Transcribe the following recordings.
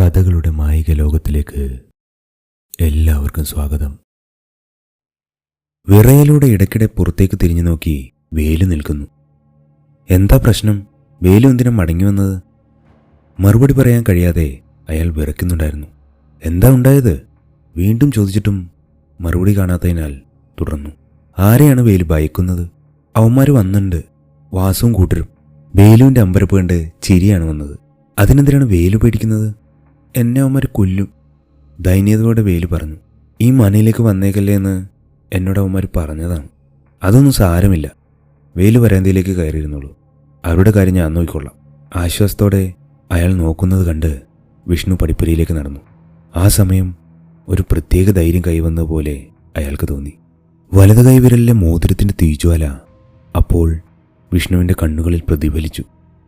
കഥകളുടെ മായിക ലോകത്തിലേക്ക് എല്ലാവർക്കും സ്വാഗതം. വിറയലൂടെ ഇടയ്ക്കിടെ പുറത്തേക്ക് തിരിഞ്ഞു നോക്കി വേലു നിൽക്കുന്നു. എന്താ പ്രശ്നം? വേലു എന്തിനും മടങ്ങി വന്നത്? മറുപടി പറയാൻ കഴിയാതെ അയാൾ വിറയ്ക്കുന്നുണ്ടായിരുന്നു. എന്താ ഉണ്ടായത്? വീണ്ടും ചോദിച്ചിട്ടും മറുപടി കാണാത്തതിനാൽ തുടർന്നു. ആരെയാണ് വേലു ഭയക്കുന്നത്? അവന്മാര് വന്നിട്ടുണ്ട് വാസവും കൂട്ടരും. വേലുവിന്റെ അമ്പരപ്പ് കണ്ട് ചിരിയാണ് വന്നത്. അതിനെന്തിനാണ് വേലു പേടിക്കുന്നത്? എന്നെ അവന്മാർ കൊല്ലും. ദൈന്യതയോടെ വേലു പറഞ്ഞു. ഈ മനയിലേക്ക് വന്നേക്കല്ലേ എന്ന് എന്നോട് അവന്മാർ പറഞ്ഞതാണ്. അതൊന്നും സാരമില്ല. വേലു വരാന്തയിലേക്ക് കയറിയിരുന്നുള്ളൂ. അവരുടെ കാര്യം ഞാൻ നോക്കിക്കൊള്ളാം. ആശ്വാസത്തോടെ അയാൾ നോക്കുന്നത് കണ്ട് വിഷ്ണു പടിപ്പുരയിലേക്ക് നടന്നു. ആ സമയം ഒരു പ്രത്യേക ധൈര്യം കൈവന്ന പോലെ അയാൾക്ക് തോന്നി. വലത് കൈവിരലിലെ മോതിരത്തിന്റെ തീജ്വാല അപ്പോൾ വിഷ്ണുവിന്റെ കണ്ണുകളിൽ പ്രതിഫലിച്ചു.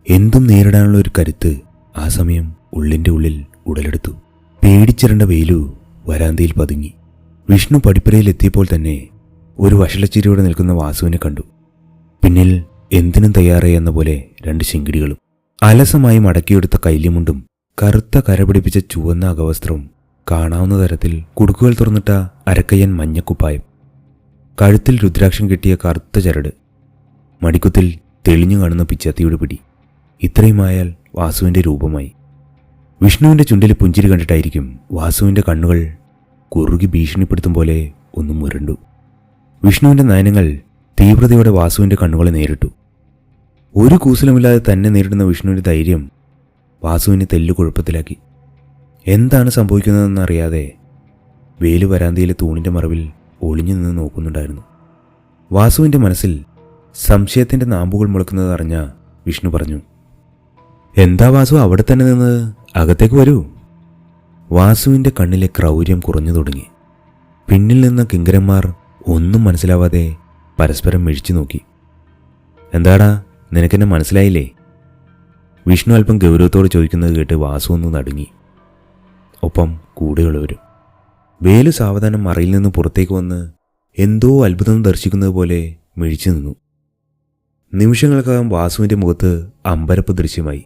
എന്തും നേരിടാനുള്ള ഒരു കരുത്ത് ആ സമയം ഉള്ളിന്റെ ഉള്ളിൽ ഉടലെടുത്തു. പേടിച്ചിരണ്ട വെയിലു വരാന്തയിൽ പതുങ്ങി. വിഷ്ണു പടിപ്പുരയിലെത്തിയപ്പോൾ തന്നെ ഒരു വഷളച്ചിരിയോടെ നിൽക്കുന്ന വാസുവിനെ കണ്ടു. പിന്നിൽ എന്തിനും തയ്യാറായി എന്ന പോലെ രണ്ട് ശിങ്കിടികളും. അലസമായി മടക്കിയെടുത്ത കൈല്യമുണ്ടും കറുത്ത കരപിടിപ്പിച്ച ചുവന്ന അകവസ്ത്രവും കാണാവുന്ന തരത്തിൽ കുടുക്കുകൾ തുറന്നിട്ട അരക്കയ്യൻ മഞ്ഞക്കുപ്പായം. കഴുത്തിൽ രുദ്രാക്ഷം കെട്ടിയ കറുത്ത ചരട്. മടിക്കുത്തിൽ തെളിഞ്ഞു കാണുന്ന പിച്ചത്തിയുടെ പിടി. ഇത്രയുമായാൽ വാസുവിന്റെ രൂപമായി. വിഷ്ണുവിന്റെ ചുണ്ടിൽ പുഞ്ചിരി കണ്ടിട്ടായിരിക്കും വാസുവിന്റെ കണ്ണുകൾ കുറുകി ഭീഷണിപ്പെടുത്തും പോലെ ഒന്നും മുരണ്ടു. വിഷ്ണുവിന്റെ നയനങ്ങൾ തീവ്രതയോടെ വാസുവിന്റെ കണ്ണുകളെ നേരിട്ടു. ഒരു കൂസലുമില്ലാതെ തന്നെ നേരിടുന്ന വിഷ്ണുവിന്റെ ധൈര്യം വാസുവിനെ തെല്ലുകുഴപ്പത്തിലാക്കി. എന്താണ് സംഭവിക്കുന്നതെന്നറിയാതെ വേലു വരാന്തയിലെ തൂണിന്റെ മറവിൽ ഒളിഞ്ഞു നിന്ന് നോക്കുന്നുണ്ടായിരുന്നു. വാസുവിന്റെ മനസ്സിൽ സംശയത്തിന്റെ നാമ്പുകൾ മുളക്കുന്നത് അറിഞ്ഞ വിഷ്ണു പറഞ്ഞു എന്താ വാസു അവിടെ തന്നെ നിന്ന് അകത്തേക്ക് വരൂ. വാസുവിന്റെ കണ്ണിലെ ക്രൗര്യം കുറഞ്ഞു തുടങ്ങി. പിന്നിൽ നിന്ന കിങ്കരന്മാർ ഒന്നും മനസ്സിലാവാതെ പരസ്പരം മിഴിച്ചു നോക്കി. എന്താടാ നിനക്കെന്നെ മനസ്സിലായില്ലേ? വിഷ്ണു അല്പം ഗൗരവത്തോട് ചോദിക്കുന്നത് കേട്ട് വാസു ഒന്ന് നടുങ്ങി. ഒപ്പം കൂടെയുള്ളവരും. വേലു സാവധാനം മറയിൽ നിന്ന് പുറത്തേക്ക് വന്ന് എന്തോ അത്ഭുതം ദർശിക്കുന്നത് പോലെ മിഴിച്ചു നിന്നു. നിമിഷങ്ങൾക്കകം വാസുവിന്റെ മുഖത്ത് അമ്പരപ്പ് ദൃശ്യമായി.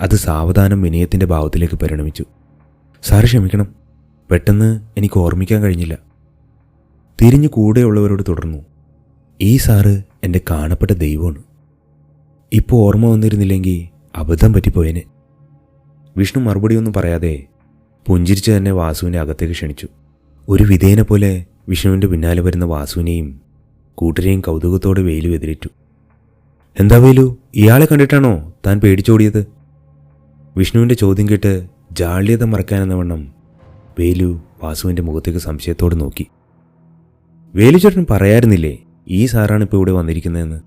അത് സാവധാനം വിനയത്തിന്റെ ഭാവത്തിലേക്ക് പരിണമിച്ചു. സാറ് ക്ഷമിക്കണം. പെട്ടെന്ന് എനിക്ക് ഓർമ്മിക്കാൻ കഴിഞ്ഞില്ല. തിരിഞ്ഞു കൂടെയുള്ളവരോട് തുടർന്നു. ഈ സാറ് എന്റെ കാണപ്പെട്ട ദൈവമാണ്. ഇപ്പോൾ ഓർമ്മ വന്നിരുന്നില്ലെങ്കിൽ അബദ്ധം പറ്റിപ്പോയേനെ. വിഷ്ണു മറുപടിയൊന്നും പറയാതെ പുഞ്ചിരിച്ച് തന്നെ വാസുവിനെ അകത്തേക്ക് ക്ഷണിച്ചു. ഒരു വിധേയനെ പോലെ വിഷ്ണുവിന്റെ പിന്നാലെ വരുന്ന വാസുവിനെയും കൂട്ടരെയും കൗതുകത്തോടെ വെയിലു എതിരേറ്റു എന്താ വെയിലു? ഇയാളെ കണ്ടിട്ടാണോ താൻ പേടിച്ചോടിയത്? വിഷ്ണുവിന്റെ ചോദ്യം കേട്ട് ജാള്യത മറക്കാനെന്ന വണ്ണം വേലു വാസുവിന്റെ മുഖത്തേക്ക് സംശയത്തോടെ നോക്കി. വേലു ചേട്ടൻ ഈ സാറാണ് ഇപ്പോൾ ഇവിടെ വന്നിരിക്കുന്നതെന്ന്?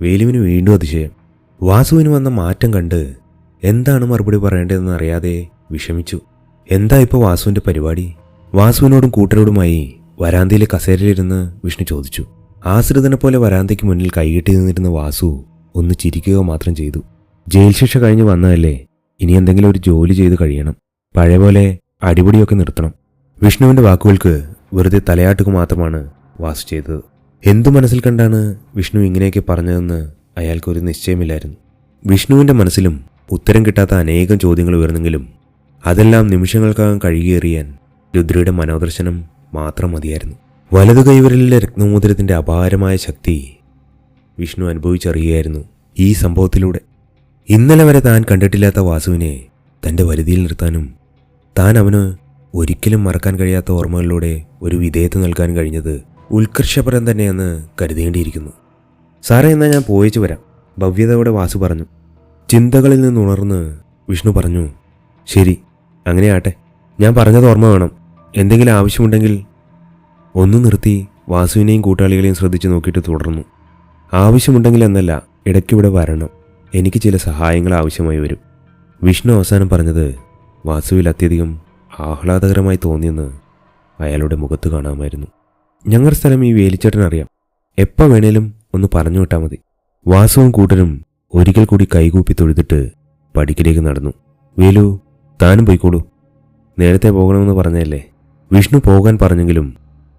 വേലുവിന് വീണ്ടും അതിശയം. വാസുവിന് വന്ന മാറ്റം കണ്ട് എന്താണ് മറുപടി പറയേണ്ടതെന്ന് അറിയാതെ വിഷമിച്ചു. എന്താ ഇപ്പോൾ വാസുവിന്റെ പരിപാടി? വാസുവിനോടും കൂട്ടരോടുമായി വരാന്തയിലെ കസേരയിലിരുന്ന് വിഷ്ണു ചോദിച്ചു. ആശ്രിതനെ പോലെ വരാന്തയ്ക്ക് മുന്നിൽ കൈകെട്ടി നിന്നിരുന്ന വാസു ഒന്ന് ചിരിക്കുക മാത്രം ചെയ്തു. ജയിൽ ശിക്ഷ കഴിഞ്ഞ് വന്നതല്ലേ? ഇനി എന്തെങ്കിലും ഒരു ജോലി ചെയ്ത് കഴിയണം. പഴയ പോലെ അടിപൊളിയൊക്കെ നിർത്തണം. വിഷ്ണുവിന്റെ വാക്കുകൾക്ക് വെറുതെ തലയാട്ടുക മാത്രമാണ് വാസ് ചെയ്തത്. എന്തു മനസ്സിൽ കണ്ടാണ് വിഷ്ണു ഇങ്ങനെയൊക്കെ പറഞ്ഞതെന്ന് അയാൾക്കൊരു നിശ്ചയമില്ലായിരുന്നു. വിഷ്ണുവിന്റെ മനസ്സിലും ഉത്തരം കിട്ടാത്ത അനേകം ചോദ്യങ്ങൾ ഉയർന്നെങ്കിലും അതെല്ലാം നിമിഷങ്ങൾക്കകം കഴുകിയെറിയാൻ രുദ്രയുടെ മനോദർശനം മാത്രം മതിയായിരുന്നു. വലതു കൈവരലിലെ രത്നമോതിരത്തിന്റെ അപാരമായ ശക്തി വിഷ്ണു അനുഭവിച്ചറിയുകയായിരുന്നു ഈ സംഭവത്തിലൂടെ. ഇന്നലെ വരെ താൻ കണ്ടിട്ടില്ലാത്ത വാസുവിനെ തന്റെ വരുതിയിൽ നിർത്താനും താൻ അവന് ഒരിക്കലും മറക്കാൻ കഴിയാത്ത ഓർമ്മകളിലൂടെ ഒരു വിധേയത്വം നൽകാൻ കഴിഞ്ഞത് ഉത്കർഷപരം തന്നെയെന്ന് കരുതേണ്ടിയിരിക്കുന്നു. സാറേ എന്നാൽ ഞാൻ പോയിച്ചു വരാം ഭവ്യതയോടെ വാസു പറഞ്ഞു. ചിന്തകളിൽ നിന്ന് ഉണർന്ന് വിഷ്ണു പറഞ്ഞു ശരി അങ്ങനെയാട്ടെ ഞാൻ പറഞ്ഞത് ഓർമ്മ വേണം. എന്തെങ്കിലും ആവശ്യമുണ്ടെങ്കിൽ ഒന്ന് നിർത്തി വാസുവിനെയും കൂട്ടാളികളെയും ശ്രദ്ധിച്ച് നോക്കിയിട്ട് തുടർന്നു. ആവശ്യമുണ്ടെങ്കിൽ എന്നല്ല ഇടയ്ക്കിവിടെ വരണം. എനിക്ക് ചില സഹായങ്ങൾ ആവശ്യമായി വരും. വിഷ്ണു അവസാനം പറഞ്ഞത് വാസുവിൽ അത്യധികം ആഹ്ലാദകരമായി തോന്നിയെന്ന് അയാളുടെ മുഖത്ത് കാണാമായിരുന്നു. ഞങ്ങളുടെ സ്ഥലം ഈ വേലിച്ചേട്ടൻ അറിയാം. എപ്പോൾ വേണേലും ഒന്ന് പറഞ്ഞു വിട്ടാൽ മതി. വാസുവും കൂട്ടരും ഒരിക്കൽ കൂടി കൈകൂപ്പി തൊഴുതിട്ട് പടിക്കിലേക്ക് നടന്നു. വേലു താനും പോയിക്കോളൂ. നേരത്തെ പോകണമെന്ന് പറഞ്ഞല്ലേ വിഷ്ണു പോകാൻ പറഞ്ഞെങ്കിലും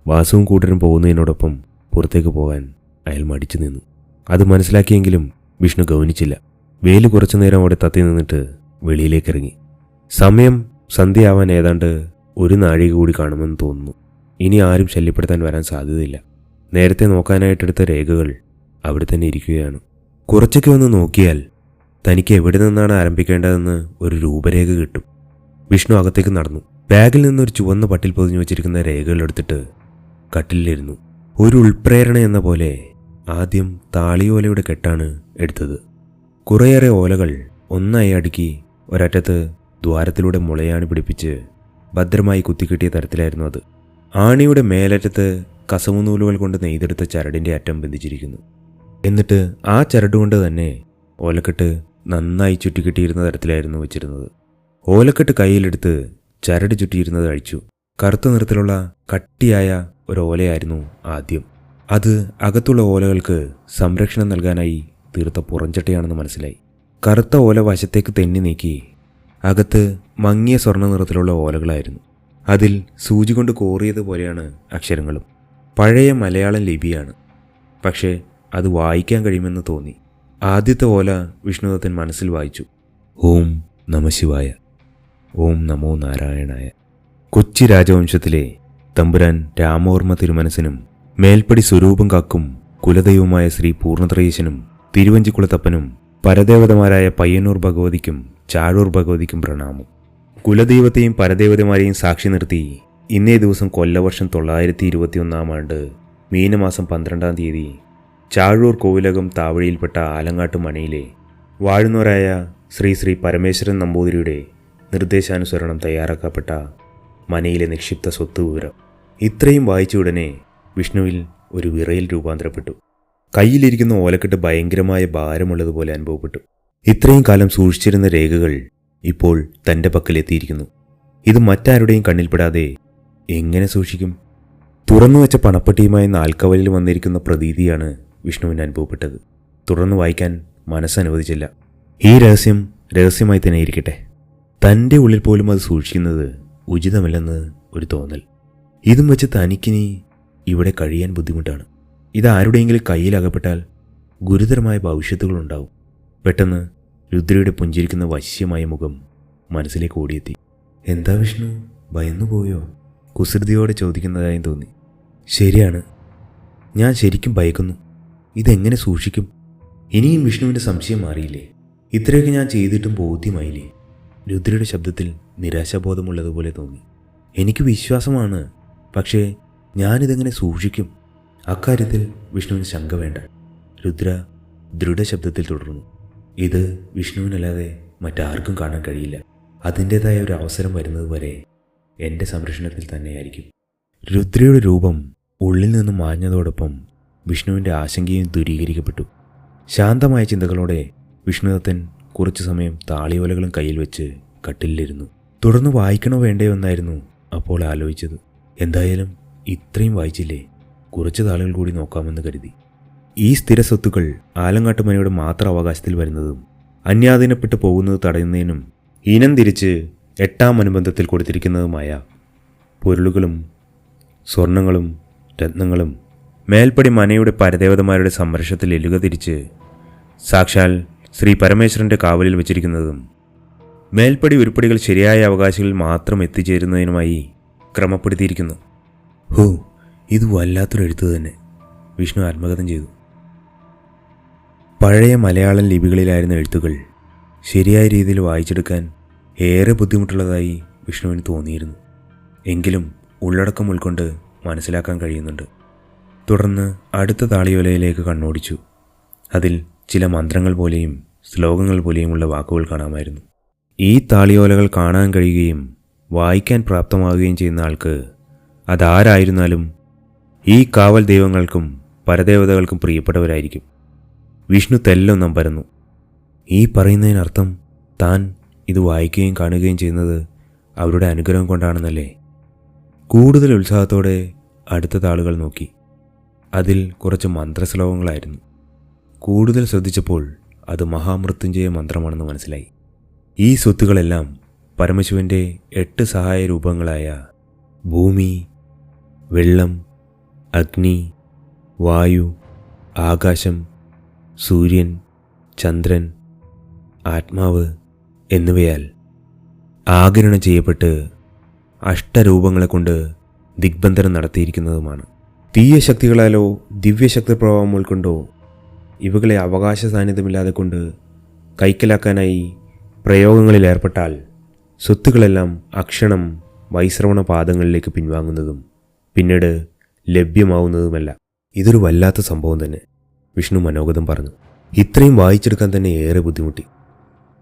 വാസുവും കൂട്ടരും പോകുന്നതിനോടൊപ്പം പുറത്തേക്ക് പോകാൻ അയാൾ മടിച്ചു നിന്നു. അത് മനസ്സിലാക്കിയെങ്കിലും വിഷ്ണു ഗൗനിച്ചില്ല. വേൽ കുറച്ചു നേരം അവിടെ തത്തി നിന്നിട്ട് വെളിയിലേക്ക് ഇറങ്ങി സമയം സന്ധ്യയാവാൻ ഏതാണ്ട് ഒരു നാഴിക കൂടി കാണുമെന്ന് തോന്നുന്നു. ഇനി ആരും ശല്യപ്പെടുത്താൻ വരാൻ സാധ്യതയില്ല. നേരത്തെ നോക്കാനായിട്ടെടുത്ത രേഖകൾ അവിടെ തന്നെ ഇരിക്കുകയാണ്. കുറച്ചൊക്കെ ഒന്ന് നോക്കിയാൽ തനിക്ക് എവിടെ നിന്നാണ് ആരംഭിക്കേണ്ടതെന്ന് ഒരു രൂപരേഖ കിട്ടും. വിഷ്ണു അകത്തേക്ക് നടന്നു. ബാഗിൽ നിന്നൊരു ചുവന്ന പട്ടിൽ പൊതിഞ്ഞു വെച്ചിരിക്കുന്ന രേഖകൾ എടുത്തിട്ട് കട്ടിലിരുന്നു ഒരു ഉൾപ്രേരണ എന്ന പോലെ ആദ്യം താളിയോലയുടെ കെട്ടാണ് എടുത്തത്. കുറേയേറെ ഓലകൾ ഒന്നായി അടുക്കി ഒരറ്റത്ത് ദ്വാരത്തിലൂടെ മുളയാണ് പിടിപ്പിച്ച് ഭദ്രമായി കുത്തിക്കിട്ടിയ തരത്തിലായിരുന്നു അത്. ആണിയുടെ മേലറ്റത്ത് കസവുനൂലുകൾ കൊണ്ട് നെയ്തെടുത്ത ചരടിന്റെ അറ്റം ബന്ധിച്ചിരിക്കുന്നു. എന്നിട്ട് ആ ചരടുകൊണ്ട് തന്നെ ഓലക്കെട്ട് നന്നായി ചുറ്റിക്കിട്ടിയിരുന്ന തരത്തിലായിരുന്നു വെച്ചിരുന്നത്. ഓലക്കെട്ട് കയ്യിലെടുത്ത് ചരട് ചുറ്റിയിരുന്നത് അഴിച്ചു. കറുത്ത നിറത്തിലുള്ള കട്ടിയായ ഒരു ഓലയായിരുന്നു ആദ്യം. അത് അകത്തുള്ള ഓലകൾക്ക് സംരക്ഷണം നൽകാനായി തീർത്ത പുറഞ്ചട്ടയാണെന്ന് മനസ്സിലായി. കറുത്ത ഓല വശത്തേക്ക് തെന്നി നീക്കി അകത്ത് മങ്ങിയ സ്വർണ നിറത്തിലുള്ള ഓലകളായിരുന്നു. അതിൽ സൂചി കൊണ്ട് കോറിയതുപോലെയാണ് അക്ഷരങ്ങളും. പഴയ മലയാളം ലിപിയാണ്. പക്ഷേ അത് വായിക്കാൻ കഴിയുമെന്ന് തോന്നി. ആദ്യത്തെ ഓല വിഷ്ണുദത്തൻ മനസ്സിൽ വായിച്ചു. ഓം നമശിവായ ഓം നമോ നാരായണായ. കൊച്ചി രാജവംശത്തിലെ തമ്പുരാൻ രാമവർമ്മ തിരുമനസിനും മേൽപ്പടി സ്വരൂപം കാക്കും കുലദൈവമായ ശ്രീ പൂർണത്രയീശനും തിരുവഞ്ചിക്കുളത്തപ്പനും പരദേവതമാരായ പയ്യന്നൂർ ഭഗവതിക്കും ചാഴൂർ ഭഗവതിക്കും പ്രണാമം. കുലദൈവത്തെയും പരദേവതമാരെയും സാക്ഷി നിർത്തി ഇന്നേ ദിവസം കൊല്ലവർഷം തൊള്ളായിരത്തി ഇരുപത്തിയൊന്നാം ആണ്ട് മീനമാസം പന്ത്രണ്ടാം തീയതി ചാഴൂർ കോവിലകം താവഴിയിൽപ്പെട്ട ആലങ്ങാട്ട് മണയിലെ വാഴുന്നവരായ ശ്രീ ശ്രീ പരമേശ്വരൻ നമ്പൂതിരിയുടെ നിർദ്ദേശാനുസരണം തയ്യാറാക്കപ്പെട്ട മനയിലെ നിക്ഷിപ്ത സ്വത്ത് വിവരം. ഇത്രയും വായിച്ച ഉടനെ വിഷ്ണുവിൽ ഒരു വിറയിൽ രൂപാന്തരപ്പെട്ടു. കയ്യിലിരിക്കുന്ന ഓലക്കെട്ട് ഭയങ്കരമായ ഭാരമുള്ളതുപോലെ അനുഭവപ്പെട്ടു. ഇത്രയും കാലം സൂക്ഷിച്ചിരുന്ന രേഖകൾ ഇപ്പോൾ തന്റെ പക്കലെത്തിയിരിക്കുന്നു. ഇത് മറ്റാരുടെയും കണ്ണിൽപ്പെടാതെ എങ്ങനെ സൂക്ഷിക്കും? തുറന്നു വെച്ച പണപ്പെട്ടിയുമായി നാൽക്കവലിൽ വന്നിരിക്കുന്ന പ്രതീതിയാണ് വിഷ്ണുവിന് അനുഭവപ്പെട്ടത്. തുറന്നു വായിക്കാൻ മനസ്സനുവദിച്ചില്ല. ഈ രഹസ്യം രഹസ്യമായി തന്നെ ഇരിക്കട്ടെ. തന്റെ ഉള്ളിൽ പോലും അത് സൂക്ഷിക്കുന്നത് ഉചിതമല്ലെന്ന് ഒരു തോന്നൽ. ഇതും വെച്ച് തനിക്കിനി ഇവിടെ കഴിയാൻ ബുദ്ധിമുട്ടാണ്. ഇത് ആരുടെയെങ്കിലും കയ്യിലകപ്പെട്ടാൽ ഗുരുതരമായ ഭവിഷ്യത്തുകളുണ്ടാവും. പെട്ടെന്ന് രുദ്രയുടെ പുഞ്ചിരിക്കുന്ന വശ്യമായ മുഖം മനസ്സിലേക്ക് ഓടിയെത്തി. എന്താ വിഷ്ണു? ഭയന്നുപോയോ? കുസൃതിയോടെ ചോദിക്കുന്നതായും തോന്നി. ശരിയാണ്. ഞാൻ ശരിക്കും ഭയക്കുന്നു. ഇതെങ്ങനെ സൂക്ഷിക്കും? ഇനിയും വിഷ്ണുവിന്റെ സംശയം മാറിയില്ലേ? ഇത്രയൊക്കെ ഞാൻ ചെയ്തിട്ടും ബോധ്യമായില്ലേ? രുദ്രയുടെ ശബ്ദത്തിൽ നിരാശാബോധമുള്ളതുപോലെ തോന്നി. എനിക്ക് വിശ്വാസമാണ്. പക്ഷേ ഞാനിതെങ്ങനെ സൂക്ഷിക്കും? അക്കാര്യത്തിൽ വിഷ്ണുവിന് ശങ്ക വേണ്ട. രുദ്ര ദൃഢശബ്ദത്തിൽ തുടർന്നു. ഇത് വിഷ്ണുവിനല്ലാതെ മറ്റാർക്കും കാണാൻ കഴിയില്ല. അതിന്റെതായ ഒരു അവസരം വരുന്നതുവരെ എന്റെ സംരക്ഷണത്തിൽ തന്നെയായിരിക്കും. രുദ്രയുടെ രൂപം ഉള്ളിൽ നിന്ന് മാഞ്ഞതോടൊപ്പം വിഷ്ണുവിന്റെ ആശങ്കയും ദൂരീകരിക്കപ്പെട്ടു. ശാന്തമായ ചിന്തകളോടെ വിഷ്ണുദത്തൻ കുറച്ചു സമയം താളിയോലകളും കയ്യിൽ വെച്ച് കട്ടിലിരുന്നു തുടർന്ന് വായിക്കണോ വേണ്ടയോ എന്നായിരുന്നു അപ്പോൾ ആലോചിച്ചത്. എന്തായാലും ഇത്രയും വായിച്ചില്ലേ? കുറച്ച് താളുകൾ കൂടി നോക്കാമെന്ന് കരുതി. ഈ സ്ഥിര സ്വത്തുക്കൾ ആലങ്ങാട്ടുമനയുടെ മാത്രം അവകാശത്തിൽ വരുന്നതും അന്യാധീനപ്പെട്ടു പോകുന്നത് തടയുന്നതിനും ഇനം തിരിച്ച് എട്ടാം അനുബന്ധത്തിൽ കൊടുത്തിരിക്കുന്നതുമായ പൊരുളുകളും സ്വർണങ്ങളും രത്നങ്ങളും മേൽപ്പടി മനയുടെ പരദേവതമാരുടെ സംരക്ഷണത്തിൽ എലുക തിരിച്ച് സാക്ഷാൽ ശ്രീ പരമേശ്വരന്റെ കാവലിൽ വച്ചിരിക്കുന്നതും മേൽപ്പടി ഉരുപ്പടികൾ ശരിയായ അവകാശികളിൽ മാത്രം എത്തിച്ചേരുന്നതിനുമായി ക്രമപ്പെടുത്തിയിരിക്കുന്നു. ഹോ ഇത് വല്ലാത്തൊരു എഴുത്ത് തന്നെ. വിഷ്ണു ആത്മകഥം ചെയ്തു. പഴയ മലയാളം ലിപികളിലായിരുന്ന എഴുത്തുകൾ ശരിയായ രീതിയിൽ വായിച്ചെടുക്കാൻ ഏറെ ബുദ്ധിമുട്ടുള്ളതായി വിഷ്ണുവിന് തോന്നിയിരുന്നു. എങ്കിലും ഉള്ളടക്കം ഉൾക്കൊണ്ട് മനസ്സിലാക്കാൻ കഴിയുന്നുണ്ട്. തുടർന്ന് അടുത്ത താളിയോലയിലേക്ക് കണ്ണോടിച്ചു. അതിൽ ചില മന്ത്രങ്ങൾ പോലെയും ശ്ലോകങ്ങൾ പോലെയുമുള്ള വാക്കുകൾ കാണാമായിരുന്നു. ഈ താളിയോലകൾ കാണാൻ കഴിയുകയും വായിക്കാൻ പ്രാപ്തമാവുകയും ചെയ്യുന്ന ആൾക്ക് അതാരായിരുന്നാലും ഈ കാവൽ ദൈവങ്ങൾക്കും പരദേവതകൾക്കും പ്രിയപ്പെട്ടവരായിരിക്കും. വിഷ്ണു തെല്ലൊന്നും പരന്നു. ഈ പറയുന്നതിനർത്ഥം താൻ ഇത് വായിക്കുകയും കാണുകയും ചെയ്യുന്നത് അവരുടെ അനുഗ്രഹം കൊണ്ടാണെന്നല്ലേ? കൂടുതൽ ഉത്സാഹത്തോടെ അടുത്ത താളുകൾ നോക്കി. അതിൽ കുറച്ച് മന്ത്രശ്ലോകങ്ങളായിരുന്നു. കൂടുതൽ ശ്രദ്ധിച്ചപ്പോൾ അത് മഹാമൃത്യുഞ്ജയ മന്ത്രമാണെന്ന് മനസ്സിലായി. ഈ സ്വത്തുകളെല്ലാം പരമശിവന്റെ എട്ട് സഹായ രൂപങ്ങളായ ഭൂമി വെള്ളം അഗ്നി വായു ആകാശം സൂര്യൻ ചന്ദ്രൻ ആത്മാവ് എന്നിവയാൽ ആഗിരണം ചെയ്യപ്പെട്ട് അഷ്ടരൂപങ്ങളെ കൊണ്ട് ദിഗ്ബന്ധനം നടത്തിയിരിക്കുന്നതുമാണ്. തീയ ശക്തികളാലോ ദിവ്യശക്തി പ്രഭാവം ഉൾക്കൊണ്ടോ ഇവകളെ അവകാശ സാന്നിധ്യമില്ലാതെ കൊണ്ട് കൈക്കലാക്കാനായി പ്രയോഗങ്ങളിൽ ഏർപ്പെട്ടാൽ സ്വത്തുക്കളെല്ലാം അക്ഷണം വൈശ്രവണ പാദങ്ങളിലേക്ക് പിൻവാങ്ങുന്നതും പിന്നീട് ലഭ്യമാവുന്നതുമല്ല. ഇതൊരു വല്ലാത്ത സംഭവം തന്നെ വിഷ്ണു മനോഗതം പറഞ്ഞു. ഇത്രയും വായിച്ചെടുക്കാൻ തന്നെ ഏറെ ബുദ്ധിമുട്ടി.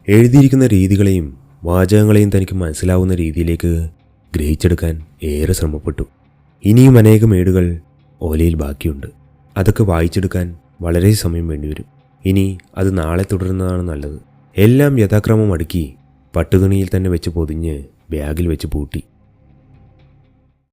എഴുതിയിരിക്കുന്ന രീതികളെയും വാചകങ്ങളെയും തനിക്ക് മനസ്സിലാവുന്ന രീതിയിലേക്ക് ഗ്രഹിച്ചെടുക്കാൻ ഏറെ ശ്രമപ്പെട്ടു. ഇനിയും അനേകം ഏടുകൾ ഓലയിൽ ബാക്കിയുണ്ട്. അതൊക്കെ വായിച്ചെടുക്കാൻ വളരെ സമയം വേണ്ടിവരും. ഇനി അത് നാളെ തുടരുന്നതാണ് നല്ലത്. എല്ലാം യഥാക്രമം അടുക്കി പട്ടുതുണിയിൽ തന്നെ വെച്ച് പൊതിഞ്ഞ് ബാഗിൽ വെച്ച് പൂട്ടി.